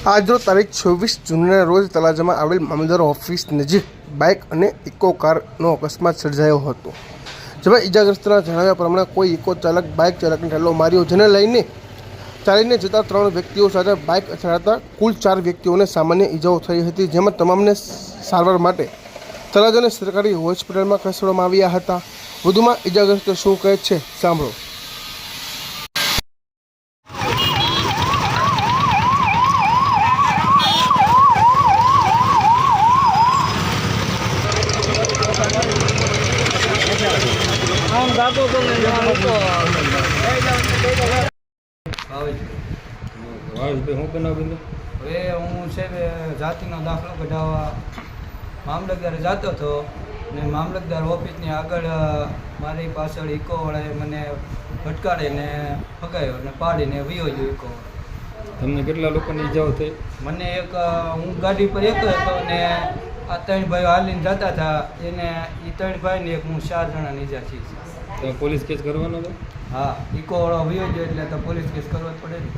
આજનો તારીખ છવ્વીસ જૂનના રોજ તલાજામાં આવેલ મામલદાર ઓફિસ નજીક બાઇક અને ઇકો કારનો અકસ્માત સર્જાયો હતો. જેમાં ઇજાગ્રસ્તના જણાવ્યા પ્રમાણે કોઈ ઇકો ચાલક, બાઇક ચાલકને ઠેલો માર્યો, જેને લઈને ચાલીને જતા ત્રણ વ્યક્તિઓ સાથે બાઇક અથડાતા કુલ ચાર વ્યક્તિઓને સામાન્ય ઇજાઓ થઈ હતી, જેમાં તમામને સારવાર માટે તલાજાને સરકારી હોસ્પિટલમાં ખસેડવામાં આવ્યા હતા. વધુમાં ઇજાગ્રસ્ત શું કહે છે, સાંભળો. શું બનાવ્યું હવે હું છે જાતિનો દાખલો કઢાવવા મામલતદારે જતો હતો ને મામલતદાર ઓફિસની આગળ મારી પાછળ ઇકોવાળાએ મને ભટકાડીને ફગાયો ને પાડીને વિયો ગયો ઇકો તમને કેટલા લોકોની ઈજાઓ થઈ? મને એક હું ગાડી પર એક હતો ને આ ત્રણ ભાઈઓ હાલીને જતા હતા. એને એ ત્રણ ભાઈને એક હું ચાર જણા નીજા છીએ પોલીસ કેસ કરવાનો હતો હા ઇકોવાળો વાળો ગયો એટલે તો પોલીસ કેસ કરવો જ પડે ને.